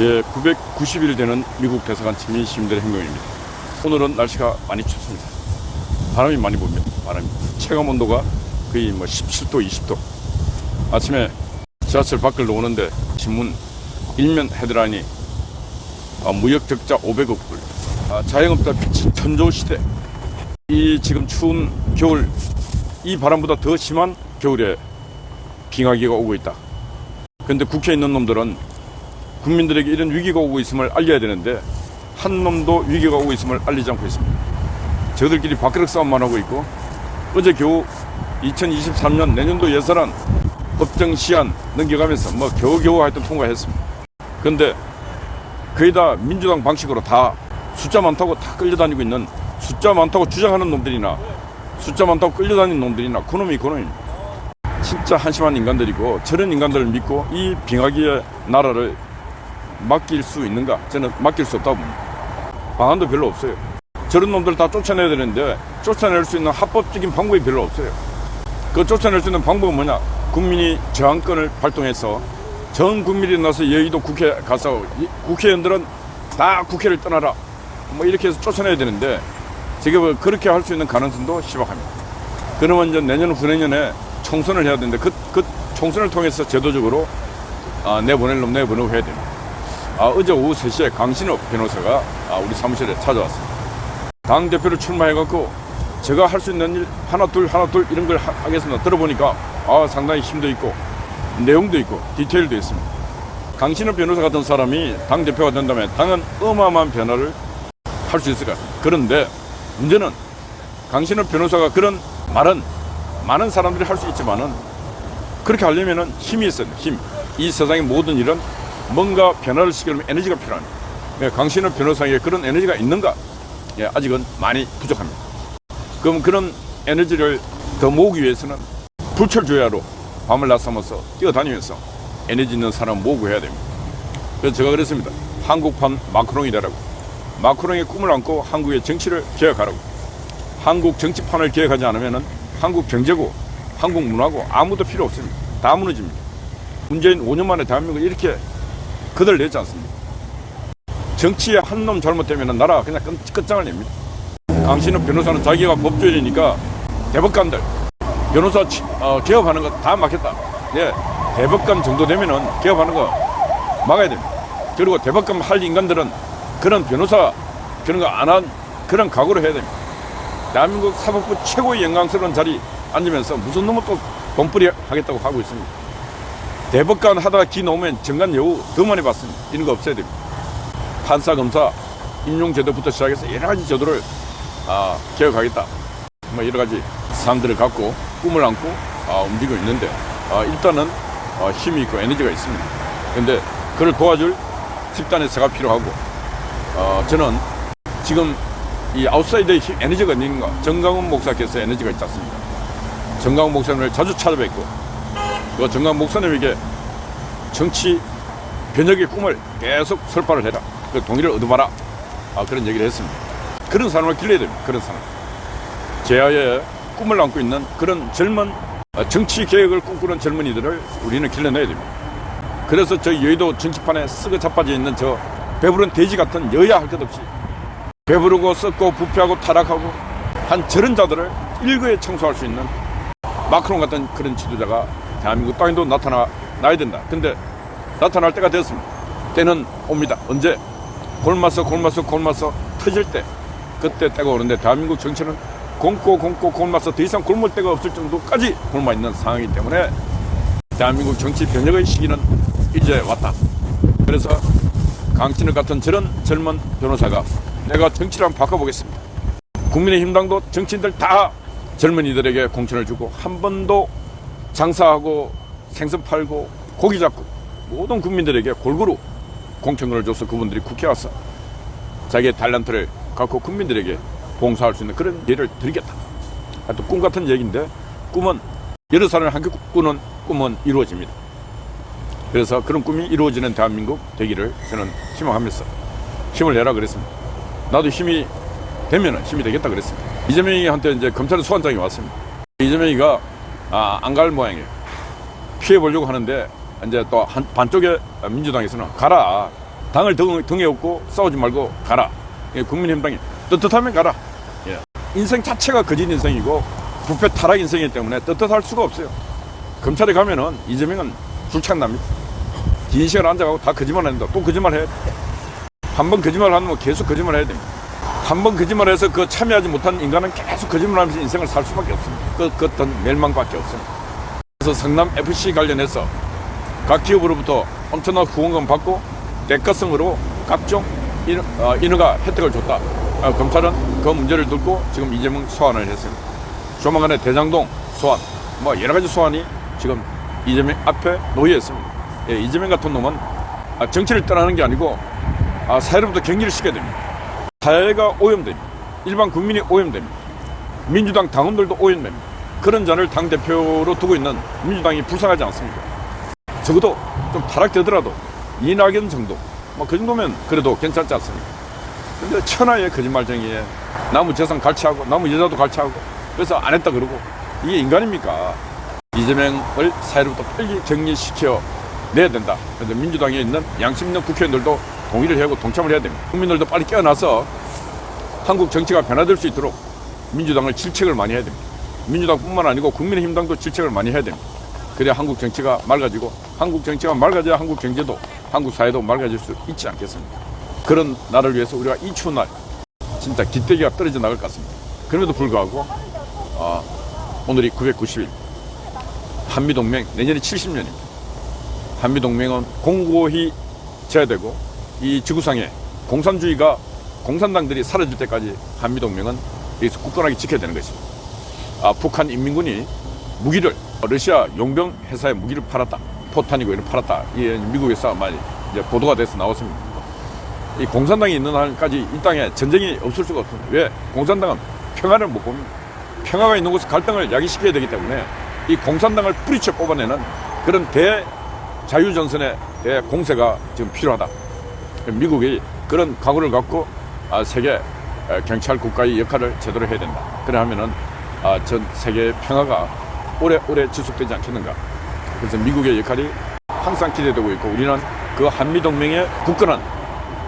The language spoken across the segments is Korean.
예, 990일 되는 미국 대사관 친민 시민들의 행동입니다. 오늘은 날씨가 많이 춥습니다. 바람이 많이 붑니다. 바람이. 체감 온도가 거의 뭐 17도, 20도. 아침에 지하철 밖을 나오는데 신문 일면 헤드라인이 아, 무역 적자 500억 불. 아, 자영업자 빚 천조 시대. 이 지금 추운 겨울 이 바람보다 더 심한 겨울에 빙하기가 오고 있다. 근데 국회에 있는 놈들은 국민들에게 이런 위기가 오고 있음을 알려야 되는데 한 놈도 위기가 오고 있음을 알리지 않고 있습니다. 저들끼리 밥그릇 싸움만 하고 있고 어제 겨우 2023년 내년도 예산안 법정 시한 넘겨가면서 뭐 겨우겨우 하여튼 통과했습니다. 근데 거의 다 민주당 방식으로 다 숫자 많다고 다 끌려다니고 있는 숫자 많다고 주장하는 놈들이나 숫자 많다고 끌려다니는 놈들이나 그놈이 그놈입니다. 진짜 한심한 인간들이고 저런 인간들을 믿고 이 빙하기의 나라를 맡길 수 있는가? 저는 맡길 수 없다고 봅니다. 방안도 별로 없어요. 저런 놈들 다 쫓아내야 되는데 쫓아낼 수 있는 합법적인 방법이 별로 없어요. 그 쫓아낼 수 있는 방법은 뭐냐? 국민이 저항권을 발동해서 전 국민이 나서 여의도 국회 가서 이 국회의원들은 다 국회를 떠나라. 뭐 이렇게 해서 쫓아내야 되는데 지금 그렇게 할 수 있는 가능성도 희박합니다. 그러면 이제 내년 후내년에 총선을 해야 되는데 그, 그 총선을 통해서 제도적으로 아, 내보낼 놈 내보내고 해야 됩니다. 아, 어제 오후 3시에 강신업 변호사가 아, 우리 사무실에 찾아왔습니다. 당 대표를 출마해갖고 제가 할 수 있는 일 하나 둘 하나 둘 이런 걸 하, 하겠습니다. 들어보니까 아, 상당히 힘도 있고 내용도 있고 디테일도 있습니다. 강신업 변호사 같은 사람이 당 대표가 된다면 당은 어마어마한 변화를 할 수 있을 것 같습니다. 그런데 문제는 강신업 변호사가 그런 말은 많은 사람들이 할 수 있지만은 그렇게 하려면은 힘이 있어야 돼. 힘. 이 세상의 모든 일은 뭔가 변화를 시키려면 에너지가 필요합니다. 네, 강신업 변호사에게 그런 에너지가 있는가? 예, 아직은 많이 부족합니다. 그럼 그런 에너지를 더 모으기 위해서는 불철주야로 밤을 낮삼아서 뛰어다니면서 에너지 있는 사람 모으고 해야 됩니다. 그래서 제가 그랬습니다. 한국판 마크롱이 되라고. 마크롱의 꿈을 안고 한국의 정치를 개혁하라고. 한국 정치판을 개혁하지 않으면 한국 경제고 한국 문화고 아무도 필요 없습니다. 다 무너집니다. 문재인 5년 만에 대한민국을 이렇게 그들냈지 않습니까? 정치에 한놈 잘못되면 나라가 그냥 끝, 끝장을 냅니다. 강신업 변호사는 자기가 법조인이니까 대법관들 변호사 치- 어, 개업하는 거 다 막혔다. 네, 대법관 정도 되면은 개업하는 거 막아야 됩니다. 그리고 대법관 할 인간들은 그런 변호사 그런 거 안 한 그런 각오를 해야 됩니다. 대한민국 사법부 최고의 영광스러운 자리 앉으면서 무슨 놈을 또 돈벌이 하겠다고 하고 있습니다. 대법관 하다가 기 놓으면 정관 여우 더 많이 받습니다. 이런 거 없애야 됩니다. 판사, 검사, 임용제도부터 시작해서 여러 가지 제도를 아, 개혁하겠다. 뭐 여러 가지 사람들을 갖고 꿈을 안고 아, 움직이고 있는데 아, 일단은 아, 힘이 있고 에너지가 있습니다. 근데 그를 도와줄 집단의 세가 필요하고 어, 저는 지금 이 아웃사이더의 힘, 에너지가 있는가 정강훈 목사께서 에너지가 있지 않습니까? 정강훈 목사님을 자주 찾아뵙고 그 정강훈 목사님에게 정치 변혁의 꿈을 계속 설파를 해라. 그 동의를 얻어봐라. 아, 그런 얘기를 했습니다. 그런 사람을 길러야 됩니다. 그런 사람. 제야의 꿈을 안고 있는 그런 젊은 어, 정치 개혁을 꿈꾸는 젊은이들을 우리는 길러내야 됩니다. 그래서 저 여의도 정치판에 썩어 자빠져 있는 저 배부른 돼지 같은 여야 할 것 없이 배부르고 썩고 부패하고 타락하고 한 저런 자들을 일거에 청소할 수 있는 마크롱 같은 그런 지도자가 대한민국 땅에도 나타나야 된다. 근데 나타날 때가 됐습니다. 때는 옵니다. 언제? 골마서 골마서 골마서 터질 때 그때 때가 오는데 대한민국 정치는 곰고 곰고 골마서 더 이상 굶을 데가 없을 정도까지 굶어 있는 상황이기 때문에 대한민국 정치 변혁의 시기는 이제 왔다. 그래서 강신을 같은 저런 젊은 변호사가 내가 정치를 한번 바꿔보겠습니다. 국민의힘당도 정치인들 다 젊은이들에게 공천을 주고 한 번도 장사하고 생선 팔고 고기 잡고 모든 국민들에게 골고루 공천을 줘서 그분들이 국회 와서 자기의 탤런트를 갖고 국민들에게 봉사할 수 있는 그런 예를 드리겠다. 하여튼 꿈 같은 얘기인데 꿈은 여러 사람이 함께 꾸는 꿈은 이루어집니다. 그래서 그런 꿈이 이루어지는 대한민국 되기를 저는 희망하면서 힘을 내라 그랬습니다. 나도 힘이 되면은 힘이 되겠다 그랬습니다. 이재명이한테 이제 검찰 소환장이 왔습니다. 이재명이가 아, 안 갈 모양이에요. 피해 보려고 하는데 이제 또 한, 반쪽에 민주당에서는 가라. 당을 등, 등에 업고 싸우지 말고 가라. 예, 국민의힘당이 떳떳하면 가라. 예. 인생 자체가 거짓 인생이고 부패 타락 인생이기 때문에 떳떳할 수가 없어요. 검찰에 가면은 이재명은 불창납니다. 긴 시간 앉아가고 다 거짓말 한다. 또 거짓말 해야 돼. 한번 거짓말 하면 계속 거짓말 해야 됩니다. 한 번 거짓말해서 그 참여하지 못한 인간은 계속 거짓말하면서 인생을 살 수밖에 없습니다. 그, 그 어떤 멸망밖에 없습니다. 그래서 성남 FC 관련해서 각 기업으로부터 엄청난 후원금 받고 대가성으로 각종 인, 어, 인허가 혜택을 줬다. 어, 검찰은 그 문제를 듣고 지금 이재명 소환을 했습니다. 조만간에 대장동 소환, 뭐 여러 가지 소환이 지금 이재명 앞에 놓여 있습니다. 예, 이재명 같은 놈은 아, 정치를 떠나는 게 아니고 아, 사회로부터 격리를 시켜야 됩니다. 사회가 오염됩니다. 일반 국민이 오염됩니다. 민주당 당원들도 오염됩니다. 그런 자를 당대표로 두고 있는 민주당이 불쌍하지 않습니까? 적어도 좀 타락되더라도 이낙연 정도, 뭐 그 정도면 그래도 괜찮지 않습니까? 근데 천하의 거짓말쟁이에 나무 재산 갈취하고 나무 여자도 갈취하고 그래서 안 했다 그러고 이게 인간입니까? 이재명을 사회로부터 빨리 격리시켜 내야 된다. 그래서 민주당에 있는 양심 있는 국회의원들도 동의를 하고 동참을 해야 됩니다. 국민들도 빨리 깨어나서 한국 정치가 변화될 수 있도록 민주당을 질책을 많이 해야 됩니다. 민주당뿐만 아니고 국민의힘당도 질책을 많이 해야 됩니다. 그래야 한국 정치가 맑아지고 한국 정치가 맑아져야 한국 경제도 한국 사회도 맑아질 수 있지 않겠습니까? 그런 날을 위해서 우리가 이 추운 날 진짜 기대기가 떨어져 나갈 것 같습니다. 그럼에도 불구하고 아, 오늘이 990일 한미동맹 내년이 70년입니다. 한미동맹은 공고히 져야 되고 이 지구상에 공산주의가 공산당들이 사라질 때까지 한미동맹은 여기서 굳건하게 지켜야 되는 것입니다. 아, 북한 인민군이 무기를 러시아 용병 회사에 무기를 팔았다. 포탄이고 이런 팔았다. 이 미국에서 많이 이제 보도가 돼서 나왔습니다. 이 공산당이 있는 한까지 이 땅에 전쟁이 없을 수가 없습니다. 왜? 공산당은 평화를 못 봅니다. 평화가 있는 곳에 갈등을 야기시켜야 되기 때문에 이 공산당을 뿌리쳐 뽑아내는 그런 대자유전선의 대공세가 지금 필요하다. 미국이 그런 각오를 갖고 아, 세계 에, 경찰 국가의 역할을 제대로 해야 된다. 그래 하면은 아, 전 세계의 평화가 오래오래 지속되지 않겠는가. 그래서 미국의 역할이 항상 기대되고 있고 우리는 그 한미동맹의 굳건한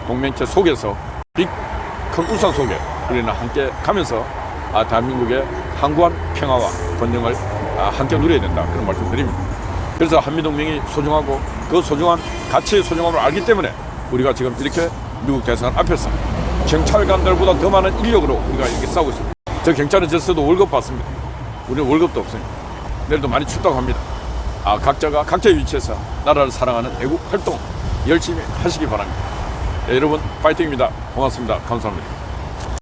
동맹체 속에서 빅 큰 우산 속에 우리는 함께 가면서 아, 대한민국의 항구한 평화와 번영을 아, 함께 누려야 된다. 그런 말씀 드립니다. 그래서 한미동맹이 소중하고 그 소중한 가치의 소중함을 알기 때문에 우리가 지금 이렇게 미국 대사관 앞에서 경찰관들보다 더 많은 인력으로 우리가 이렇게 싸우고 있습니다. 저 경찰은 졌어도 월급 받습니다. 우리는 월급도 없습니다. 내일도 많이 춥다고 합니다. 아, 각자가 각자의 위치에서 나라를 사랑하는 애국 활동 열심히 하시기 바랍니다. 네, 여러분 파이팅입니다. 고맙습니다. 감사합니다.